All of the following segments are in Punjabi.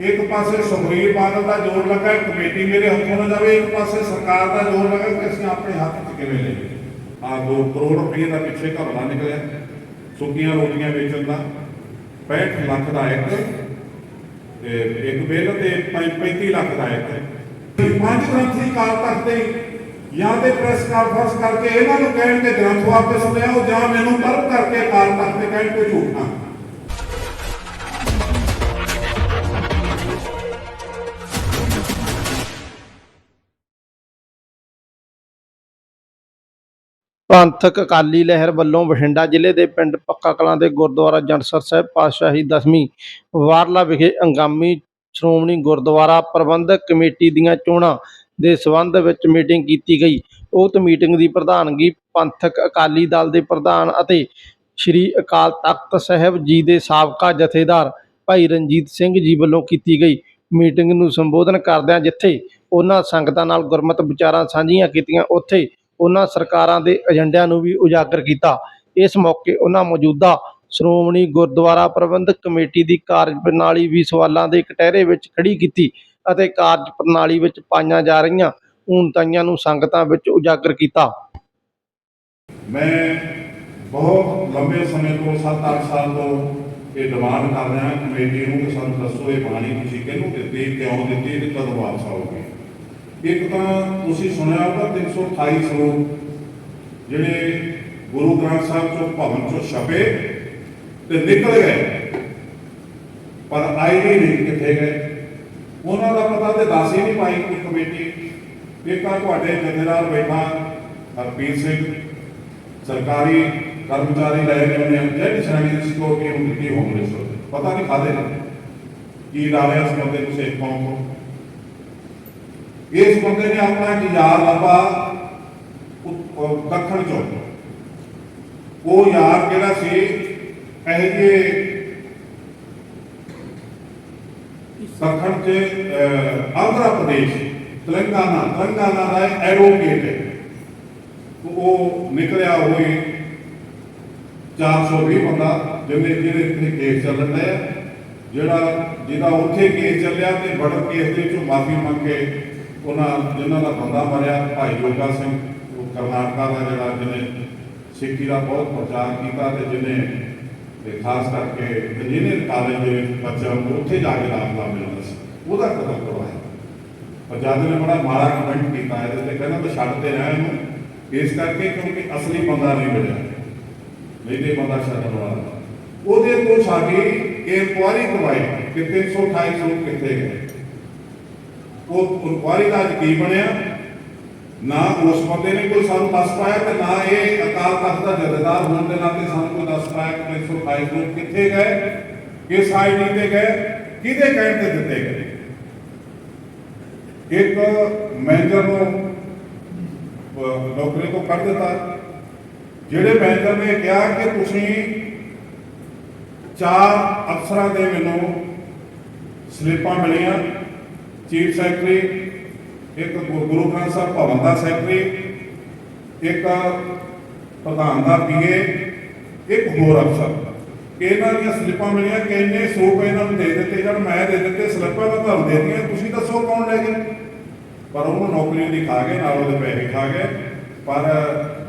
ਇੱਕ ਪਾਸੇ ਸੁਖਬੀਰ ਬਾਦਲ ਦਾ ਜ਼ੋਰ ਲੱਗਾ ਕਮੇਟੀ ਮੇਰੇ ਹੱਥੋਂ ਨਾ ਜਾਵੇ, ਇੱਕ ਪਾਸੇ ਸਰਕਾਰ ਦਾ ਜ਼ੋਰ ਲੱਗਾ ਕਿ ਅਸੀਂ ਆਪਣੇ ਹੱਥ 'ਚ ਕਿਵੇਂ ਲਈਏ। ਆ 2 ਕਰੋੜ ਰੁਪਏ ਦਾ ਪਿੱਛੇ ਘਪਲਾ ਨਿਕਲਿਆ, ਸੁੱਕੀਆਂ ਰੋਟੀਆਂ ਵੇਚਣ ਦਾ 65 ਲੱਖ ਦਾ ਇੱਕ, ਤੇ ਇੱਕ ਬਿੱਲ ਤੇ 35 ਲੱਖ ਦਾ ਇੱਕ। ਪੰਜ ਗ੍ਰੰਥੀ ਕਾਲ ਤੱਕ ਤੇ ਜਾਂ ਤੇ ਪ੍ਰੈਸ ਕਾਨਫਰੰਸ ਕਰਕੇ ਇਹਨਾਂ ਨੂੰ ਕਹਿਣ ਕਿ ਗ੍ਰੰਥ ਵਾਪਸ ਲਿਆਓ ਜਾਂ ਮੈਨੂੰ ਤਰਕ ਕਰਕੇ ਕਾਲ ਤੱਕ ਤੇ ਕਹਿਣ ਕਿ ਝੂਠਾ ਪੰਥਕ ਅਕਾਲੀ ਲਹਿਰ ਵੱਲੋਂ ਬਠਿੰਡਾ ਜ਼ਿਲ੍ਹੇ ਦੇ ਪਿੰਡ ਪੱਕਾ ਕਲਾਂ ਦੇ ਗੁਰਦੁਆਰਾ ਜੰਡਸਰ ਸਾਹਿਬ ਪਾਤਸ਼ਾਹੀ ਦਸਵੀਂ ਵਾਰਲਾ ਵਿਖੇ ਅੰਗਾਮੀ ਸ਼੍ਰੋਮਣੀ ਗੁਰਦੁਆਰਾ ਪ੍ਰਬੰਧਕ ਕਮੇਟੀ ਦੀਆਂ ਚੋਣਾਂ ਦੇ ਸਬੰਧ ਵਿੱਚ ਮੀਟਿੰਗ ਕੀਤੀ ਗਈ। ਉਕਤ ਮੀਟਿੰਗ ਦੀ ਪ੍ਰਧਾਨਗੀ ਪੰਥਕ ਅਕਾਲੀ ਦਲ ਦੇ ਪ੍ਰਧਾਨ ਅਤੇ ਸ੍ਰੀ ਅਕਾਲ ਤਖਤ ਸਾਹਿਬ ਜੀ ਦੇ ਸਾਬਕਾ ਜਥੇਦਾਰ ਭਾਈ ਰਣਜੀਤ ਸਿੰਘ ਜੀ ਵੱਲੋਂ ਕੀਤੀ ਗਈ ਮੀਟਿੰਗ ਨੂੰ ਸੰਬੋਧਨ ਕਰਦਿਆਂ ਜਿੱਥੇ ਉਹਨਾਂ ਸੰਗਤਾਂ ਨਾਲ ਗੁਰਮਤ ਵਿਚਾਰਾਂ ਸਾਂਝੀਆਂ ਕੀਤੀਆਂ, ਉੱਥੇ ਉਹਨਾਂ ਸਰਕਾਰਾਂ ਦੇ ਏਜੰਡਿਆਂ ਨੂੰ ਵੀ ਉਜਾਗਰ ਕੀਤਾ। ਇਸ ਮੌਕੇ ਉਹਨਾਂ ਮੌਜੂਦਾ ਸ਼੍ਰੋਮਣੀ ਗੁਰਦੁਆਰਾ ਪ੍ਰਬੰਧਕ ਕਮੇਟੀ ਦੀ ਕਾਰਜ ਵੀ ਸਵਾਲਾਂ ਦੇ ਕਟਹਿਰੇ ਵਿੱਚ ਖੜੀ ਕੀਤੀ ਅਤੇ ਕਾਰਜ ਵਿੱਚ ਪਾਈਆਂ ਜਾ ਰਹੀਆਂ ਊਣਤਾਈਆਂ ਨੂੰ ਸੰਗਤਾਂ ਵਿੱਚ ਉਜਾਗਰ ਕੀਤਾ। ਮੈਂ ਬਹੁਤ ਲੰਬੇ ਸਮੇਂ ਤੋਂ 7-8 ਸਾਲ ਤੋਂ ਇਹ ਡਿਮਾਂਡ ਕਰ ਰਿਹਾ ਕਮੇਟੀ ਨੂੰ ਕਿ ਸਾਨੂੰ ਦੱਸੋ ਇਹ ਪਾਣੀ ਤੁਸੀਂ ਕਿਹਨੂੰ ਦਿੱਤੀ, ਕਿਉਂ ਦਿੱਤੀ ਤੇ ਕਦੋਂ ਵਾਪਸ ਆਉਗੀ ਇੱਕ ਤਾਂ ਤੁਸੀਂ ਸੁਣਿਆ ਹੋਗਾ 328 ਸਰੂਪ ਜਿਹੜੇ ਗੁਰੂ ਗ੍ਰੰਥ ਸਾਹਿਬ ਚੋਂ ਭਵਨ ਚੋਂ ਛਪੇ ਤੇ ਨਿਕਲ ਗਏ, ਪਰ ਆਏ ਨਹੀਂ ਕਿੱਥੇ ਗਏ। ਉਹਨਾਂ ਦਾ ਪਤਾ ਤੇ ਦੱਸ ਹੀ ਨਹੀਂ ਪਾਈ ਕੋਈ ਕਮੇਟੀ। ਇੱਕ ਆ ਤੁਹਾਡੇ ਜਥੇਦਾਰ ਬੈਠਾ ਹਰਪੀਰ ਸਿੰਘ, ਸਰਕਾਰੀ ਕਰਮਚਾਰੀ ਲੈ ਕੇ ਉਹਨੇ ਜੈਡ ਸ਼੍ਰੇਣੀ ਦੀ ਸਿਕਿਉਰਿਟੀ ਨੂੰ ਦਿੱਤੀ ਹੋਮ ਮਿਨਿਸਟਰ ਪਤਾ ਨਹੀਂ ਖਾਦੇ ਕੀ ਡਾਲਿਆ ਇਸ ਬੰਦੇ ਨੂੰ ਸੇਫ ਕੌਮ ਤੋਂ? ਇਸ ਬੰਦੇ ਨੇ ਆਪਣਾ ਇੱਕ ਯਾਰ ਲੱਭਾ ਦੱਖਣ ਚੋਂ। ਉਹ ਯਾਰ ਜਿਹੜਾ ਸੀ, ਇਹ ਜੇ ਦੱਖਣ ਚ ਆਂਧਰਾ ਪ੍ਰਦੇਸ਼, ਤੇਲੰਗਾਨਾ ਤੇਲੰਗਾਨਾ ਦਾ ਐਡਵੋਕੇਟ ਹੈ। ਉਹ ਨਿਕਲਿਆ ਹੋਏ 420 ਬੰਦਾ ਜਿਹਨੇ ਜਿਹਦੇ ਤੇ ਕੇਸ ਚੱਲਣ ਡਿਆ, ਜਿਹੜਾ, ਜਿਹਦਾ ਉੱਥੇ ਕੇਸ ਚੱਲਿਆ ਤੇ ਬੜਨ ਕੇਸ ਦੇ ਵਿੱਚੋਂ ਮਾਫੀ ਮੰਗ ਕੇ ਉਹਨਾਂ ਜਿਨ੍ਹਾਂ ਦਾ ਬੰਦਾ ਮਰਿਆ, ਭਾਈ ਜੋਗਾ ਸਿੰਘ, ਉਹ ਕਰਨਾਟਕਾ ਦਾ ਜਿਹੜਾ ਜਿਹਨੇ ਸਿੱਖੀ ਦਾ ਬਹੁਤ ਪ੍ਰਚਾਰ ਕੀਤਾ ਤੇ ਜਿਹਨੇ ਤੇ ਖਾਸ ਕਰਕੇ ਇੰਜੀਨੀਅਰ ਕਾਲਜ ਦੇ ਵਿੱਚ ਬੱਚਿਆਂ ਉੱਥੇ ਜਾ ਕੇ ਦਾਖਲਾ ਮਿਲਦਾ ਸੀ। ਉਹਦਾ ਕਤਲ ਕਰਵਾਇਆ। ਪਰ ਨੇ ਬੜਾ ਮਾੜਾ ਕਮੈਂਟ ਕੀਤਾ ਇਹਦੇ ਤੇ, ਕਹਿੰਦਾ ਮੈਂ ਛੱਡ ਤੇ ਰਿਹਾ ਇਹਨੂੰ ਇਸ ਕਰਕੇ ਕਿਉਂਕਿ ਅਸਲੀ ਬੰਦਾ ਨਹੀਂ ਮਿਲਿਆ। ਨਹੀਂ ਤੇ ਬੰਦਾ ਛੱਡਣ ਵਾਲਾ ਉਹਦੇ ਤੋਂ ਸਾਡੀ ਇਨਕੁਆਰੀ ਕਰਵਾਈ ਕਿ 328 ਲੋਕ ਕਿੱਥੇ ਗਏ। ਉਹ ਇਨਕੁਆਰੀ ਦਾ ਅੱਜ ਕੀ ਬਣਿਆ? ਨਾ ਉਸ ਬੰਦੇ ਨੇ ਕੋਈ ਸਾਨੂੰ ਦੱਸ ਪਾਇਆ ਤੇ ਨਾ ਇਹ ਅਕਾਲ ਤਖਤ ਦਾ ਜਥੇਦਾਰ ਹੋਣ ਦੇ ਨਾਤੇ ਸਾਨੂੰ ਕੋਈ ਦੱਸ ਪਾਇਆ ਕਿ 328 ਲੋਕ ਕਿੱਥੇ ਗਏ, ਕਿਸ ਆਈਡੀ ਤੇ ਗਏ, ਕਿਹਦੇ ਕਹਿਣ ਤੇ ਦਿੱਤੇ ਗਏ? ਇੱਕ ਮੈਨੇਜਰ ਨੂੰ ਨੌਕਰੀ ਤੋਂ ਕੱਢ ਦਿੱਤਾ। ਜਿਹੜੇ ਮੈਨੇਜਰ ਨੇ ਕਿਹਾ ਕਿ ਤੁਸੀਂ ਚਾਰ ਅਫਸਰਾਂ ਦੇ ਮੈਨੂੰ ਸਲਿੱਪਾਂ ਮਿਲੀਆਂ ਚੀਫ ਸੈਕਟਰੀ, ਇੱਕ ਗੁ- ਗੁਰੂ ਗ੍ਰੰਥ ਸਾਹਿਬ ਭਵਨ ਦਾ ਸੈਕਟਰੀ, ਇੱਕ ਪ੍ਰਧਾਨ ਦਾ ਪੀਏ ਇੱਕ ਹੋਰ ਅਫਸਰ। ਇਹਨਾਂ ਦੀਆਂ ਸਲਿੱਪਾਂ ਮਿਲੀਆਂ, ਕਿ ਇੰਨੇ ਸੂਪ ਇਹਨਾਂ ਨੂੰ ਦੇ ਦਿੱਤੇ ਜਦ ਮੈਂ ਦੇ ਦਿੱਤੇ, ਸਲਿੱਪਾਂ ਤਾਂ ਤੁਹਾਨੂੰ ਦੇ ਦਿੱਤੀਆਂ, ਤੁਸੀਂ ਦੱਸੋ ਕੌਣ ਲੈ ਗਏ? ਪਰ ਉਹਨੂੰ ਨੌਕਰੀ ਨਹੀਂ ਖਾ ਗਏ, ਨਾਲ ਉਹਦੇ ਪੈਸੇ ਖਾ ਗਏ। ਪਰ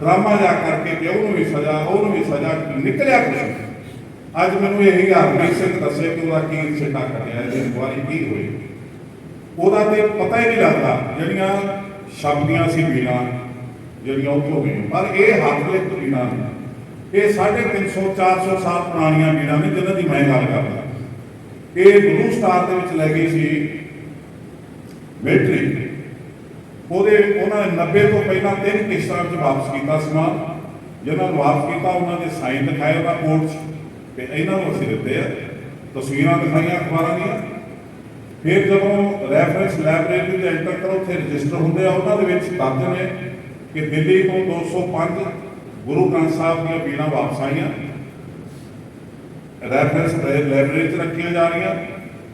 ਡਰਾਮਾ ਜਾ ਕਰਕੇ ਕਿ ਉਹਨੂੰ ਵੀ ਸਜ਼ਾ, ਉਹਨੂੰ ਵੀ ਸਜ਼ਾ ਨਿਕਲਿਆ ਕੁਛ ਅੱਜ ਮੈਨੂੰ ਇਹ ਹਰਮੀਤ ਸਿੰਘ ਦੱਸੇ ਕਿ ਉਹਦਾ ਕੀ ਸਿੱਟਾ ਕੱਟਿਆ, ਇਹਦੀ ਇਨਕੁਆਰੀ ਕੀ ਹੋਈ ਉਹਦਾ ਤੇ ਪਤਾ ਹੀ ਨਹੀਂ ਲੱਗਦਾ ਜਿਹੜੀਆਂ ਸ਼ਬਦੀਆਂ ਸੀ ਬੀਣਾ ਜਿਹੜੀਆਂ ਉੱਥੋਂ ਗਈਆਂ ਪਰ ਇਹ ਹੱਥ ਲਿਖਤ ਬੀਣਾ ਨੇ। ਇਹ 350 400 ਸਾਲ ਪੁਰਾਣੀਆਂ ਬੀਣਾ ਨੇ ਜਿਨ੍ਹਾਂ ਦੀ ਮੈਂ ਗੱਲ ਕਰਦਾ। ਇਹ ਬਲੂ ਸਟਾਰ ਦੇ ਵਿੱਚ ਲੈ ਗਈ ਸੀ ਮਿਲਟਰੀ। ਉਹਦੇ, ਉਹਨਾਂ ਨੇ 90 ਤੋਂ ਪਹਿਲਾਂ ਤਿੰਨ ਕਿਸ਼ਤਾਂ ਵਿੱਚ ਵਾਪਸ ਕੀਤਾ ਸਮਾਨ। ਜਿਹਨਾਂ ਨੂੰ ਵਾਪਸ ਕੀਤਾ, ਉਹਨਾਂ ਦੇ ਸਾਈਨ ਦਿਖਾਏ ਉਹਦਾ ਕੋਰਟ 'ਚ। ਤੇ ਇਹਨਾਂ ਨੂੰ ਅਸੀਂ ਦਿੱਤੇ ਆ। ਤਸਵੀਰਾਂ ਦਿਖਾਈਆਂ ਅਖਬਾਰਾਂ ਦੀਆਂ। ਫਿਰ ਜਦੋਂ ਰੈਫਰੈਂਸ ਲਾਇਬ੍ਰੇਰੀ ਦੇ ਐਂਟਰ ਕਰੋ ਉੱਥੇ ਰਜਿਸਟਰ ਹੁੰਦੇ ਆ, ਉਹਨਾਂ ਦੇ ਵਿੱਚ ਦਰਜ ਨੇ ਕਿ ਦਿੱਲੀ ਤੋਂ 205 ਗੁਰੂ ਗ੍ਰੰਥ ਸਾਹਿਬ ਦੀਆਂ ਬੀੜਾਂ ਵਾਪਸ ਆਈਆਂ। ਰੈਫਰੈਂਸ ਲਾਇਬ੍ਰੇਰੀ 'ਚ ਰੱਖੀਆਂ ਜਾ ਰਹੀਆਂ।